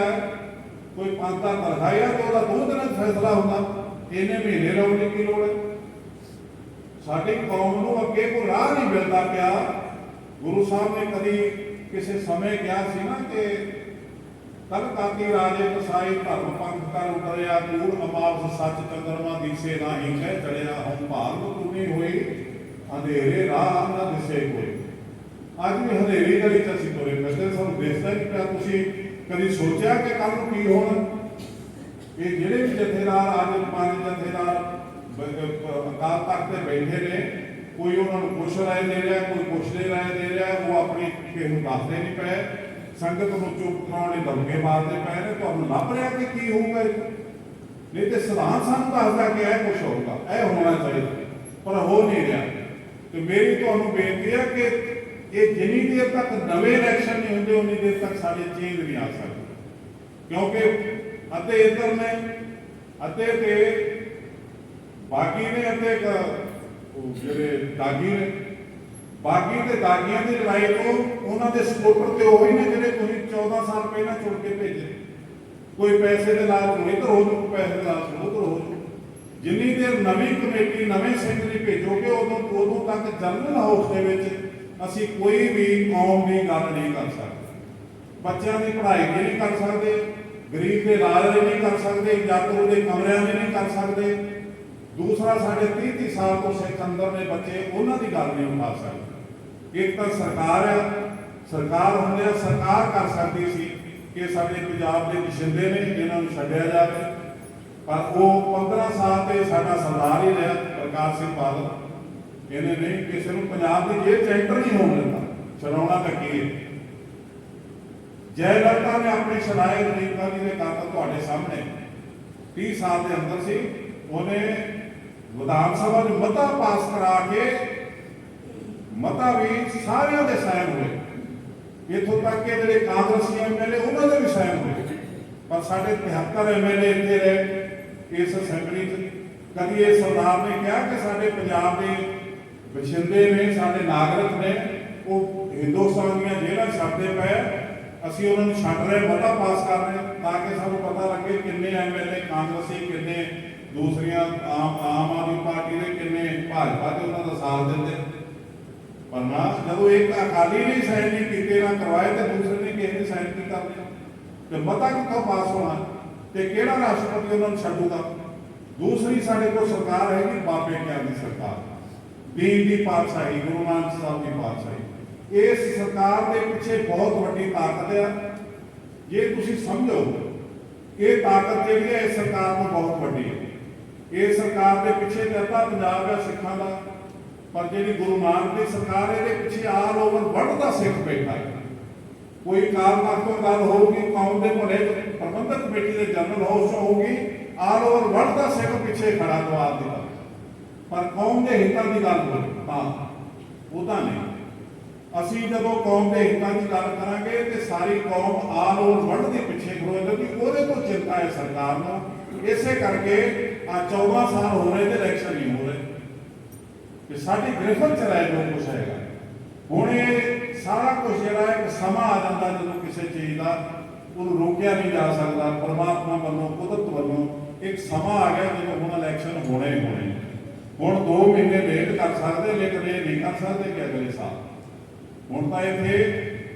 ਕੋਈ ਪੰਥਾ ਤਰਖਾਇਆ ਤੇ ਉਹਦਾ ਦੋ ਦਿਨਾਂ ਫੈਸਲਾ ਹੁੰਦਾ। ਇਹਨੇ ਮਹੀਨੇ ਲਾਉਣ ਦੀ ਕੀ ਲੋੜ ਹੈ ਸਾਡੀ ਕੌਮ ਨੂੰ ਅੱਗੇ ਕੋਈ ਰਾਹ ਨਹੀਂ ਮਿਲਦਾ ਪਿਆ। ਗੁਰੂ ਸਾਹਿਬ ਨੇ ਕਦੀ ਕਿਸੇ ਸਮੇਂ ਕਿਹਾ ਸੀ ਨਾ ਕਿ ਤਲ ਕਾਤੀ ਰਾਜੇ ਕਸਾਈ ਧਰਮ ਪੰਥ ਕਰ ਉਤਰਿਆ ਕੂੜ ਅਮਾਵਸ ਸੱਚ ਚੰਦਰਮਾ ਦੀਸੇ ਨਾਹੀ ਕਹਿ ਚੜਿਆ ਹਉ ਭਾਗ ਤੁਨੀ ਹੋਈ। ਅੰਧੇਰੇ ਰਾਹ ਨਾ ਦਿਸੇ ਕੋਈ। ਅੱਜ ਵੀ ਹਨੇਰੀ ਦੇ ਵਿੱਚ ਅਸੀਂ ਤੁਰੇ ਫਿਰਦੇ ਸਾਨੂੰ ਦਿਸਦਾ ਨਹੀਂ ਪਿਆ। ਤੁਸੀਂ ਕਦੀ ਸੋਚਿਆ ਕਿ ਕੱਲ ਨੂੰ ਕੀ ਹੋਣਾ? ਇਹ ਜਿਹੜੇ ਵੀ ਜਥੇਦਾਰ ਅੱਜ ਪੰਜ ਜਥੇਦਾਰ ਅਕਾਲ ਤਖਤ ਤੇ ਬੈਠੇ ਨੇ ਕੋਈ ਉਹਨਾਂ ਨੂੰ ਕੁਛ ਰਾਏ ਦੇ ਰਿਹਾ, ਕੋਈ ਪੁੱਛਦੇ ਰਾਏ ਦੇ ਰਿਹਾ, ਉਹ ਆਪਣੀ ਕਿਸੇ ਨੂੰ ਦੱਸਦੇ ਨਹੀਂ ਪਏ। ਸੰਗਤ ਨੂੰ ਚੁੱਪ ਕਰਾਉਣ ਲਈ ਮਾਰਦੇ ਪਏ ਨੇ, ਤੁਹਾਨੂੰ ਲੱਭ ਰਿਹਾ ਕਿ ਕੀ ਹੋਊਗਾ ਨਹੀਂ ਤੇ ਸਿਧਾਂਤ ਸਾਨੂੰ ਦੱਸਦਾ ਕਿ ਇਹ ਕੁਝ ਹੋਊਗਾ, ਇਹ ਹੋਣਾ ਚਾਹੀਦਾ। ਪਰ ਹੋ ਨਹੀਂ ਰਿਹਾ। ਤੇ ਮੇਰੀ ਤੁਹਾਨੂੰ ਬੇਨਤੀ ਹੈ ਕਿ ਇਹ ਜਿੰਨੀ ਦੇਰ ਤੱਕ ਨਵੇਂ ਇਲੈਕਸ਼ਨ ਨਹੀਂ ਹੁੰਦੇ, ਉਨੀ ਦੇਰ ਤੱਕ ਸਾਡੇ ਚੇਂਜ ਨਹੀਂ ਆ ਸਕਦੀ। ਕਿਉਂਕਿ ਅਤੇ ਇੱਧਰ ਨੇ, ਅਤੇ ਤੇ ਬਾਕੀ ਨੇ ਅਤੇ ਉਹ ਜਿਹੜੇ ਦਾਗੀ ਨੇ, ਬਾਗੀ ਤੇ ਦਾਗੀਆਂ ਦੀ ਲੜਾਈ ਤੋਂ ਉਹਨਾਂ ਦੇ ਸਪੋਰਟਰ ਤੇ ਉਹੀ ਨੇ ਜਿਹੜੇ ਤੁਸੀਂ 14 ਸਾਲ ਪਹਿਲਾਂ ਚੁਣ ਕੇ ਭੇਜੇ। ਕੋਈ ਪੈਸੇ ਦੇ ਲਾਲਚ ਨੂੰ ਇੱਧਰ ਹੋ ਪੈਸੇ ਦੇ ਲਾਲਚ ਨੂੰ ਉੱਧਰ ਹੋ ਜਿੰਨੀ ਦੇਰ ਨਵੀਂ ਕਮੇਟੀ, ਨਵੇਂ ਸਿੰਘ ਨਹੀਂ ਭੇਜੋਗੇ, ਉਦੋਂ ਉਦੋਂ ਤੱਕ ਜਨਰਲ ਹਾਊਸ ਦੇ ਵਿੱਚ ਅਸੀਂ ਕੋਈ ਵੀ ਕੌਮ ਦੀ ਗੱਲ ਨਹੀਂ ਕਰ ਸਕਦੇ। ਬੱਚਿਆਂ ਦੀ ਪੜ੍ਹਾਈ ਦੀ ਨਹੀਂ ਕਰ ਸਕਦੇ, ਗਰੀਬ ਦੇ ਇਲਾਜ ਦੀ ਨਹੀਂ ਕਰ ਸਕਦੇ ਜੱਟ ਉਹਦੇ ਕਮਰਿਆਂ ਦੀ ਨਹੀਂ ਕਰ ਸਕਦੇ। ਦੂਸਰਾ ਸਾਡੇ 30 30 ਸਾਲ ਤੋਂ ਸਿੱਖ ਅੰਦਰ ਨੇ ਬੱਚੇ ਉਹਨਾਂ ਦੀ ਗੱਲ ਨਹੀਂ ਉਠਾ ਸਕਦੇ। ਇੱਕ ਤਾਂ ਸਰਕਾਰ ਹੈ ਸਰਕਾਰ ਹੁੰਦਿਆਂ ਸਰਕਾਰ ਕਰ ਸਕਦੀ ਸੀ ਕਿ ਸਾਡੇ ਪੰਜਾਬ ਦੇ ਵਸਿੰਦੇ ਨੇ ਇਹਨਾਂ ਨੂੰ ਛੱਡਿਆ ਜਾਵੇ। ਪਰ ਉਹ 15 ਸਾਲ ਤੇ ਸਾਡਾ ਸਰਦਾਰ ਹੀ ਰਿਹਾ, ਪ੍ਰਕਾਸ਼ ਸਿੰਘ ਬਾਦਲ। ਕਹਿੰਦੇ ਨੇ, ਕਿਸੇ ਨੂੰ ਪੰਜਾਬ ਦੀ ਜੇਲ੍ਹ ਚ ਐਂਟਰ ਨਹੀਂ ਹੋਣ ਦਿੱਤਾ ਛਡਾਉਣਾ ਤਾਂ ਕੀ ਹੈ? ਜੈ ਲੜਕਾ ਨੇ ਆਪਣੇ ਛਡਾਏ ਰਣਜੀਤ ਗਾਂਧੀ ਦੇ ਕਾਤਲ ਤੁਹਾਡੇ ਸਾਹਮਣੇ। 30 ਸਾਲ ਦੇ ਅੰਦਰ ਸੀ, ਉਹਨੇ ਵਿਧਾਨ ਸਭਾ ਨੂੰ ਮਤਾ ਪਾਸ ਕਰਾ ਕੇ ਮਤਾ ਵੀ ਸਾਰਿਆਂ ਦੇ ਸਾਈਨ ਹੋਏ। ਇਥੋਂ ਤੱਕ ਕਿ ਜਿਹੜੇ ਕਾਂਗਰਸੀ ਐਮਐਲਏ ਉਹਨਾਂ ਦੇ ਵੀ ਸਾਈਨ ਹੋਏ। ਪਰ ਸਾਡੇ 73 ਐਮਐਲਏ ਇੱਥੇ ਰਹੇ, ਇਸ ਅਸੈਂਬਲੀ 'ਚ। ਕਦੀ ਇਹ ਸਰਦਾਰ ਨੇ ਕਿਹਾ ਕਿ ਸਾਡੇ ਪੰਜਾਬ ਦੇ ਵਸਿੰਦੇ ਨੇ, ਸਾਡੇ ਨਾਗਰਿਕ ਨੇ, ਉਹ ਹਿੰਦੁਸਤਾਨ ਦੀਆਂ ਜੇਲ੍ਹਾਂ ਛੱਡਦੇ ਪਏ ਅਸੀਂ ਉਹਨਾਂ ਨੂੰ ਛੱਡ ਰਹੇ, ਮਤਾ ਪਾਸ ਕਰ ਰਹੇ ਤਾਂ ਕਿ ਸਾਨੂੰ ਪਤਾ ਲੱਗੇ ਕਿੰਨੇ ਐਮਐਲਏ ਕਾਂਗਰਸੀ, ਕਿੰਨੇ ਦੂਸਰੀਆਂ ਆਮ ਆਮ ਆਦਮੀ ਪਾਰਟੀ ਦੇ ਕਿੰਨੇ ਭਾਜਪਾ ਦੇ ਉਹਨਾਂ ਦਾ ਸਾਥ ਦਿੰਦੇ। ਪਰ ਨਾ, ਜਦੋਂ ਇੱਕ ਅਕਾਲੀ ਨੇ ਸਾਈਨ ਨਹੀਂ ਕੀਤੇ, ਨਾ ਕਰਵਾਏ ਤੇ ਦੂਸਰੇ ਨੇ ਕਿਸੇ ਨੇ ਸਾਈਨ ਕੀ ਕਰਨੇ ਤੇ ਮਤਾ ਕਿੱਥੋਂ ਪਾਸ ਹੋਣਾ? ਤੇ ਕਿਹੜਾ ਰਾਸ਼ਟਰਪਤੀ ਉਹਨਾਂ ਨੂੰ ਛੱਡੂਗਾ? ਦੂਸਰੀ ਸਾਡੇ ਕੋਲ ਸਰਕਾਰ ਹੈਗੀ ਬਾਬੇ ਗਿਆਨ ਦੀ ਸਰਕਾਰ। ਦੀਨ ਦੀ ਪਾਤਸ਼ਾਹੀ, ਗੁਰੂ ਨਾਨਕ ਸਾਹਿਬ ਦੀ ਪਾਤਸ਼ਾਹੀ। ਇਸ ਸਰਕਾਰ ਦੇ ਪਿੱਛੇ ਬਹੁਤ ਵੱਡੀ ਤਾਕਤ ਹੈ ਜੇ ਤੁਸੀਂ ਸਮਝੋ, ਇਹ ਤਾਕਤ ਜਿਹੜੀ ਹੈ, ਇਸ ਸਰਕਾਰ ਨੂੰ ਬਹੁਤ ਵੱਡੀ ਹੈ। ਇਹ ਸਰਕਾਰ ਦੇ ਪਿੱਛੇ ਤਾਂ ਪੰਜਾਬ ਹੈ ਸਿੱਖਾਂ ਦਾ, ਪਰ ਜਿਹੜੀ ਗੁਰੂ ਨਾਨਕ ਦੀ ਸਰਕਾਰ ਇਹਦੇ ਪਿੱਛੇ ਆਲ ਓਵਰ ਵਰਲਡ ਦਾ ਸਿੱਖ ਬੈਠਾ ਹੈ। ਕੋਈ ਕਾਰਨ ਗੱਲ ਹੋਊਗੀ, ਕੌਮ ਦੇ ਭਲੇ ਪ੍ਰਬੰਧਕ ਕਮੇਟੀ ਦੇ ਜਨਰਲ ਹਾਊਸ ਹੋਊਗੀ, ਆਲ ਓਵਰ ਵਰਲਡ ਦਾ ਸਿੱਖ ਪਿੱਛੇ ਖੜਾ ਦਵਾਰ ਦੀ ਪਰ ਕੌਮ ਦੇ ਹਿੱਤਾਂ ਦੀ ਗੱਲ ਹੋਵੇ ਤਾਂ ਉਹਦਾ ਨਹੀਂ। ਅਸੀਂ ਜਦੋਂ ਕੌਮ ਦੇ ਹਿੱਤਾਂ ਦੀ ਗੱਲ ਕਰਾਂਗੇ ਤੇ ਸਾਰੀ ਕੌਮ ਆਲ ਓਵਰ ਵਰਲਡ ਦੇ ਪਿੱਛੇ ਖੜੋਏਗੀ ਉਹਦੇ ਤੋਂ ਚਿੰਤਾ ਹੈ ਸਰਕਾਰ ਨੂੰ। ਇਸੇ ਕਰਕੇ ਆ 14 ਸਾਲ ਹੋ ਰਹੇ ਤੇ ਇਲੈਕਸ਼ਨ ਨਹੀਂ ਹੋ ਰਹੇ। ਕਿ ਸਾਡੀ ਗ੍ਰਿਫਤ ਚ ਰਹਿ ਜੋ ਕੁਛ ਹੈਗਾ। ਹੁਣ ਇਹ ਸਾਰਾ ਕੁਝ ਜਿਹੜਾ ਇੱਕ ਸਮਾਂ ਆ ਜਾਂਦਾ ਜਦੋਂ ਕਿਸੇ ਚੀਜ਼ ਦਾ, ਉਹਨੂੰ ਰੋਕਿਆ ਨਹੀਂ ਜਾ ਸਕਦਾ। ਪਰਮਾਤਮਾ ਵੱਲੋਂ, ਕੁਦਰਤ ਵੱਲੋਂ ਇੱਕ ਸਮਾਂ ਆ ਗਿਆ ਜਦੋਂ ਹੁਣ ਇਲੈਕਸ਼ਨ ਹੋਣੇ ਹੋਣੇ। ਹੁਣ 2 ਮਹੀਨੇ ਲੇਟ ਕਰ ਸਕਦੇ ਲੇਕਿਨ ਇਹ ਨਹੀਂ ਕਰ ਸਕਦੇ ਕਿ ਅਗਲੇ ਸਾਲ। ਹੁਣ ਤਾਂ ਇੱਥੇ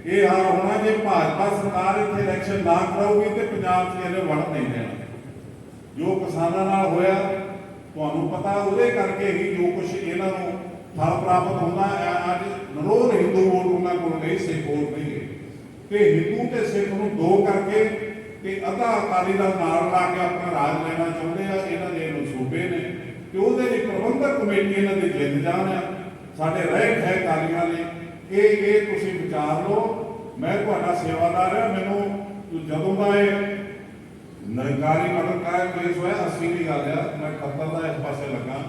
ਇਹ ਹਾਲ ਹੋਣਾ, ਜੇ ਭਾਜਪਾ ਸਰਕਾਰ ਇੱਥੇ ਇਲੈਕਸ਼ਨ ਨਾ ਕਰਾਊਗੀ ਤੇ ਪੰਜਾਬ 'ਚ ਇਹਨੇ ਵੜ ਨਹੀਂ ਦੇਣਾ। ਜੋ ਕਿਸਾਨਾਂ ਨਾਲ ਹੋਇਆ, ਤੁਹਾਨੂੰ ਪਤਾ ਉਹਦੇ ਕਰਕੇ ਹੀ ਜੋ ਕੁਝ ਇਹਨਾਂ ਨੂੰ ਫਲ ਪ੍ਰਾਪਤ ਹੁੰਦਾ ਹੈ। ਅੱਜ ਨਰੋਲ ਹਿੰਦੂ ਵੋਟ ਉਹਨਾਂ ਕੋਲ ਗਈ ਸਿੱਖ ਵੋਟ ਨਹੀਂ ਗਈ ਤੇ ਹਿੰਦੂ ਤੇ ਸਿੱਖ ਨੂੰ ਦੋ ਕਰਕੇ ਤੇ ਅੱਧਾ ਅਕਾਲੀ ਦਾ ਨਾਲ ਲਾ ਕੇ ਆਪਣਾ ਰਾਜ ਲੈਣਾ ਚਾਹੁੰਦੇ ਆ, ਇਹਨਾਂ ਦੇ ਮਨਸੂਬੇ ਨੇ। ਤੇ ਉਹਦੇ ਲਈ ਪ੍ਰਬੰਧਕ ਕਮੇਟੀ ਇਹਨਾਂ ਦੀ ਜਿੱਤ ਜਾਣ ਆ। ਸਾਡੇ ਰਹਿ ਹੈ ਕਾਲੀਆਂ ਨੇ, ਇਹ ਇਹ ਤੁਸੀਂ ਵਿਚਾਰ ਲਓ। ਮੈਂ ਤੁਹਾਡਾ ਸੇਵਾਦਾਰ ਹਾਂ ਮੈਨੂੰ ਜਦੋਂ ਦਾ ਇਹ ਨਰਕਾਰੀ ਮਟਰ ਕਾਇ ਕੇਸ ਹੋਇਆ ਅਸੀਂ ਦੀ ਗੱਲ ਆ ਮੈਂ ਖੱਤਰ ਦਾ ਇਸ ਪਾਸੇ ਲੱਗਾ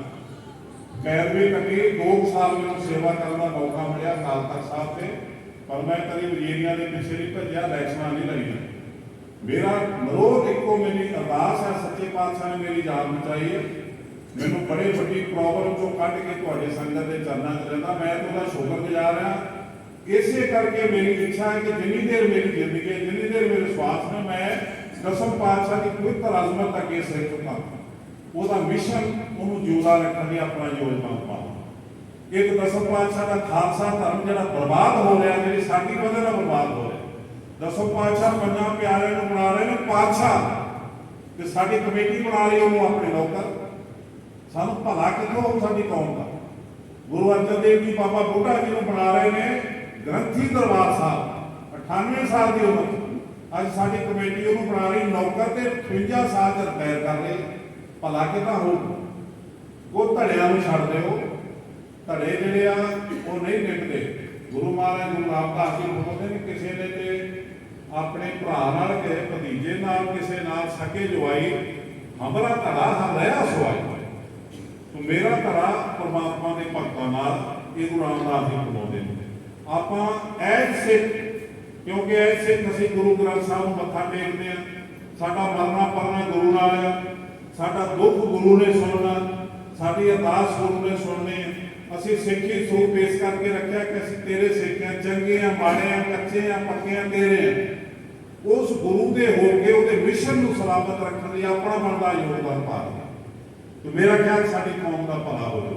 ਕੈਦ ਵੀ ਕੱਟੀ 2 ਸਾਲ ਮੈਨੂੰ ਸੇਵਾ ਕਰਨ ਦਾ ਮੌਕਾ ਮਿਲਿਆ ਅਕਾਲ ਤਖਤ ਸਾਹਿਬ ਤੇ ਪਰ ਮੈਂ ਕਦੀ ਵਜ਼ੀਰੀਆਂ ਦੇ ਪਿੱਛੇ ਨਹੀਂ ਭੱਜਿਆ ਇਲੈਕਸ਼ਨਾਂ ਨਹੀਂ ਲੜੀਆਂ ਮੇਰਾ ਮਰੋਧ ਇੱਕੋ ਮੇਰੀ ਅਰਦਾਸ ਹੈ ਸੱਚੇ ਪਾਤਸ਼ਾਹ ਨੇ ਮੇਰੀ ਜਾਨ ਬਚਾਈ ਹੈ ਮੈਨੂੰ ਬੜੇ ਵੱਡੀ ਪ੍ਰੋਬਲਮ ਚੋਂ ਕੱਢ ਕੇ ਤੁਹਾਡੇ ਸੰਗਤ ਦੇ ਚਰਨਾਂ 'ਚ ਰਹਿੰਦਾ ਮੈਂ ਤੁਹਾਡਾ ਸ਼ੁਕਰਗੁਜ਼ਾਰ ਹਾਂ ਇਸੇ ਕਰਕੇ ਮੇਰੀ ਇੱਛਾ ਹੈ ਕਿ ਜਿੰਨੀ ਦੇਰ ਮੇਰੀ ਜ਼ਿੰਦਗੀ ਹੈ ਜਿੰਨੀ ਦੇਰ ਮੇਰੇ ਸਵਾਸ ਨੇ ਮੈਂ ਦਸਮ ਪਾਤਸ਼ਾਹ ਦੀ ਪਵਿੱਤਰ ਅਜ਼ਮਤ ਅੱਗੇ ਸਿਰ ਝੁਕਾ ਉਹਦਾ ਮਿਸ਼ਨ ਉਹਨੂੰ ਜਿਉਂਦਾ ਰੱਖਣ ਦੀ ਆਪਣਾ ਯੋਗਦਾਨ ਪਾਵਾਂ ਇੱਕ ਦਸਮ ਪਾਤਸ਼ਾਹ ਦਾ ਖਾਲਸਾ ਧਰਮ ਜਿਹੜਾ ਬਰਬਾਦ ਹੋ ਰਿਹਾ, ਜਿਹੜੀ ਸਾਡੀ ਵਜ੍ਹਾ ਨਾਲ ਬਰਬਾਦ ਹੋ ਰਿਹਾ। ਦਸਮ ਪਾਤਸ਼ਾਹ ਪੰਜਾਂ ਪਿਆਰਿਆਂ ਨੂੰ ਬਣਾ ਰਹੇ ਨੇ ਪਾਤਸ਼ਾਹ। ਤੇ ਸਾਡੀ ਕਮੇਟੀ ਬਣਾ ਲਈ ਉਹਨੂੰ ਆਪਣੇ ਲੋਕਾਂ ਸਾਨੂੰ ਭਲਾ ਕਿੱਥੋਂ ਹੋਊ ਸਾਡੀ ਕੌਮ ਦਾ? ਗੁਰੂ ਅਰਜਨ ਦੇਵ ਜੀ ਬਾਬਾ ਬੁੱਢਾ ਜੀ ਨੂੰ ਬਣਾ ਰਹੇ ਨੇ ਗ੍ਰੰਥੀ ਦਰਬਾਰ ਸਾਹਿਬ। 98 ਸਾਲ ਦੀ ਉਮਰ ਅੱਜ ਸਾਡੀ ਕਮੇਟੀ ਉਹਨੂੰ ਬਣਾ ਰਹੀ ਨੌਕਰ ਤੇ 58 ਸਾਲ ਚ ਰਿਟਾਇਰ ਕਰ ਲਈ ਭਲਾ ਕਿੱਦਾਂ ਹੋਊ? ਉਹ ਧੜਿਆਂ ਨੂੰ ਛੱਡ ਦਿਓ। ਧੜੇ ਜਿਹੜੇ ਆ, ਉਹ ਨਹੀਂ ਨਿਕਦੇ ਗੁਰੂ ਮਹਾਰਾਜ ਗੁਰੂ ਰਾਮਦਾਸ ਜੀ ਬੋਲਦੇ ਨੇ ਕਿਸੇ ਨੇ ਤੇ ਆਪਣੇ ਭਰਾ ਨਾਲ ਕਿਸੇ ਭਤੀਜੇ ਨਾਲ ਕਿਸੇ ਨਾਲ ਸਕੇ ਜਵਾਈ ਹਮਰਾ ਧੜਾ ਹਮਰਿਆ ਸਵਾਈ। ਤੋ ਮੇਰਾ ਧੜਾ ਪਰਮਾਤਮਾ ਦੇ ਭਗਤਾਂ ਨਾਲ ਇਹ ਗੁਰੂ ਰਾਮਦਾਸ ਜੀ ਕਮਾਉਂਦੇ ਨੇ। ਆਪਾਂ ਐਜ ਕਿਉਂਕਿ ਇਹ ਸਿੱਖ ਅਸੀਂ ਗੁਰੂ ਗ੍ਰੰਥ ਸਾਹਿਬ ਨੂੰ ਮੱਥਾ ਟੇਕਦੇ ਆ ਸਾਡਾ ਮਰਨਾ ਪਰਨਾ ਗੁਰੂ ਨਾਲ ਆ। ਸਾਡਾ ਦੁੱਖ ਗੁਰੂ ਨੇ ਸੁਣਨਾ, ਸਾਡੀ ਅਰਦਾਸ ਗੁਰੂ ਨੇ ਸੁਣਨੀ ਅਸੀਂ ਸਿੱਖੀ ਸੂਪ ਪੇਸ਼ ਕਰਕੇ ਰੱਖਿਆ ਕਿ ਅਸੀਂ ਤੇਰੇ ਸਿੱਖਿਆ ਚੰਗੇ ਆ ਮਾੜੇ ਆ ਕੱਚੇ ਆ ਪੱਕੇ ਆ ਤੇਰੇ ਆ। ਉਸ ਗੁਰੂ ਦੇ ਹੋ ਕੇ ਉਹਦੇ ਮਿਸ਼ਨ ਨੂੰ ਸਲਾਮਤ ਰੱਖਣ ਲਈ ਆਪਣਾ ਬਣਦਾ ਯੋਗਦਾਨ ਪਾ ਦਿਆ ਤੇ ਮੇਰਾ ਖਿਆਲ ਸਾਡੀ ਕੌਮ ਦਾ ਭਲਾ ਹੋਵੇ।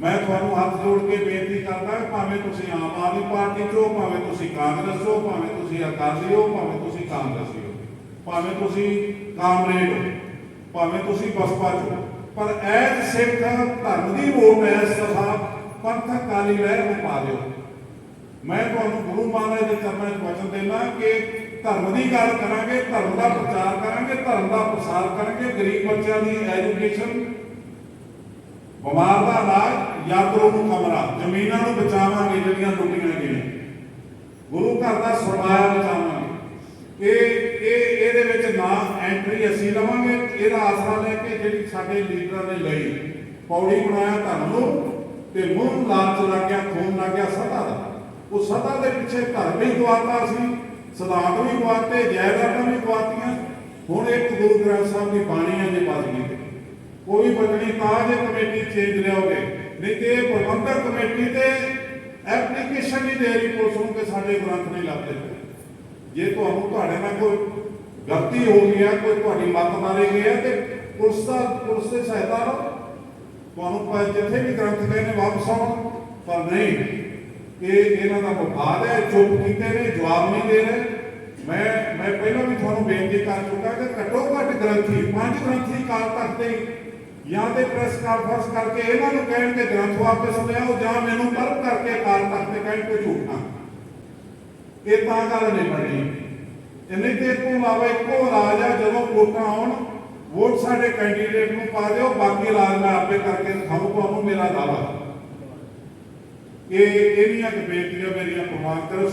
ਮੈਂ ਤੁਹਾਨੂੰ ਹੱਥ ਜੋੜ ਕੇ ਬੇਨਤੀ ਕਰਦਾ ਭਾਵੇਂ ਤੁਸੀਂ ਆਮ ਆਦਮੀ ਪਾਰਟੀ ਚੋਂ ਭਾਵੇਂ ਤੁਸੀਂ ਕਾਂਗਰਸ ਚੋਂ ਭਾਵੇਂ ਤੁਸੀਂ ਅਕਾਲੀ ਹੋ, ਭਾਵੇਂ ਤੁਸੀਂ ਕਾਂਗਰਸੀ ਹੋ, ਭਾਵੇਂ ਤੁਸੀਂ ਕਾਮਰੇਡ ਹੋ, ਭਾਵੇਂ ਤੁਸੀਂ ਬਸਪਾ ਚੋਂ ਪਰ ਐਜ ਸਿੱਖ ਧਰਮ ਦੀ ਵੋਟ ਹੈ, ਸਭਾ ਪੰਥਕ ਕਾਲੀ ਲਹਿਰ ਨੂੰ ਪਾ ਦਿਓ। ਮੈਂ ਤੁਹਾਨੂੰ ਗੁਰੂ ਮਹਾਰਾਜ ਦੇ ਚਰਨਾਂ 'ਚ ਵਚਨ ਦੇਣਾ ਕਿ ਧਰਮ ਦੀ ਗੱਲ ਕਰਾਂਗੇ, ਧਰਮ ਦਾ ਪ੍ਰਚਾਰ ਕਰਾਂਗੇ, ਧਰਮ ਦਾ ਪ੍ਰਸਾਰ ਕਰਾਂਗੇ, ਗਰੀਬ ਬੱਚਿਆਂ ਦੀ ਐਜੂਕੇਸ਼ਨ ਬਿਮਾਰ ਦਾ ਇਲਾਜ ਯਾਤਰੂ ਨੂੰ ਕਮਰਾ, ਜ਼ਮੀਨਾਂ ਨੂੰ ਬਚਾਵਾਂਗੇ ਜਿਹੜੀਆਂ ਲੁੱਟੀਆਂ ਗਈਆਂ। ਗੁਰੂ ਘਰ ਦਾ ਸਰਮਾਇਆ ਬਚਾਵਾਂਗੇ। ਇਹ ਇਹ, ਇਹਦੇ ਵਿੱਚ ਨਾ ਐਂਟਰੀ ਅਸੀਂ ਲਵਾਂਗੇ, ਇਹਦਾ ਆਸਰਾ ਲੈ ਕੇ ਜਿਹੜੀ ਸਾਡੇ ਲੀਡਰਾਂ ਨੇ ਲਈ, ਪੌੜੀ ਬਣਾਇਆ ਧਰਮ ਨੂੰ, ਤੇ ਮੂੰਹ ਲਾਲਚ ਲੱਗ ਗਿਆ, ਖੂਨ ਲੱਗ ਗਿਆ ਸਦਾ ਦਾ। ਉਹ ਸਦਾ ਦੇ ਪਿੱਛੇ ਧਰਮ ਵੀ ਗਵਾਤਾ ਸੀ ਸਦਾਤ ਵੀ ਗਵਾਤੇ ਜਾਇਦਾਦਾਂ ਵੀ ਗਵਾਤੀਆਂ ਹੁਣ ਇੱਕ ਗੁਰੂ ਗ੍ਰੰਥ ਸਾਹਿਬ ਦੀ ਬਾਣੀ ਹੈ ਜੇ ਬਚ ਗਈ। ਉਹ ਵੀ ਬਚਣੀ ਤਾਂ ਜੇ ਕਮੇਟੀ ਚੇਂਜ ਲਿਆਓਗੇ। ਨਹੀਂ ਤੇ ਇਹ ਪ੍ਰਬੰਧਕ ਕਮੇਟੀ ਤੇ ਐਪਲੀਕੇਸ਼ਨ ਨਹੀਂ ਦੇ ਰਹੀ ਪੁਲਿਸ ਨੂੰ ਕਿ ਸਾਡੇ ਗ੍ਰੰਥ ਨਹੀਂ ਲੱਭਦੇ। ਜੇ ਤੁਹਾਨੂੰ ਤੁਹਾਡੇ ਨਾਲ ਕੋਈ ਗਲਤੀ ਹੋ ਗਈ ਹੈ, ਕੋਈ ਤੁਹਾਡੀ ਮੱਤ ਮਾਰੇ ਗਏ ਹੈ ਤੇ ਪੁਲਿਸ ਦਾ ਪੁਲਿਸ ਦੇ ਸਹਾਇਤਾ ਲਓ ਤੁਹਾਨੂੰ ਪ- ਜਿੱਥੇ ਵੀ ਗ੍ਰੰਥ ਗਏ ਨੇ ਵਾਪਸ ਆਉਣ। ਪਰ ਨਹੀਂ, ਇਹ ਇਹਨਾਂ ਦਾ ਵਿਭਾਗ ਹੈ ਚੁੱਪ ਕੀਤੇ ਨੇ, ਜਵਾਬ ਨਹੀਂ ਦੇ ਰਹੇ। ਮੈਂ ਮੈਂ ਪਹਿਲਾਂ ਵੀ ਤੁਹਾਨੂੰ ਬੇਨਤੀ ਕਰ ਚੁੱਕਾ ਕਿ ਘੱਟੋ ਘੱਟ ਗ੍ਰੰਥੀ, ਪੰਜ ਗ੍ਰੰਥੀ ਕਾਲ ਤੱਕ ਤੇ ਜਾਂ ਤੇ ਪ੍ਰੈਸ ਕਾਨਫਰੰਸ ਕਰਕੇ ਇਹਨਾਂ ਨੂੰ ਕਹਿਣ ਕਿ ਗ੍ਰੰਥ ਵਾਪਸ ਲਿਆਓ ਜਾਂ ਮੈਨੂੰ ਤਰਕ ਕਰਕੇ ਕਾਲ ਤੱਕ ਤੇ ਕਹਿਣ ਕਿ ਝੂਠਾ ਇਹ ਤਾਂ ਗੱਲ ਨਹੀਂ ਬਣੀ ਤੇ ਤੇ ਤੋਂ ਇਲਾਵਾ ਇੱਕੋ ਇਲਾਜ ਆ, ਜਦੋਂ ਵੋਟਾਂ ਆਉਣ, ਵੋਟ ਸਾਡੇ ਕੈਂਡੀਡੇਟ ਨੂੰ ਪਾ ਦਿਓ, ਬਾਕੀ ਇਲਾਜ ਮੈਂ ਆਪੇ ਕਰਕੇ ਦਿਖਾਉਂ ਤੁਹਾਨੂੰ ਮੇਰਾ ਦਾਵਾ। ਇਹ ਇਹਦੀਆਂ ਕੁ ਬੇਨਤੀਆਂ ਮੇਰੀਆਂ ਪ੍ਰਮਾਣ ਕਰੋ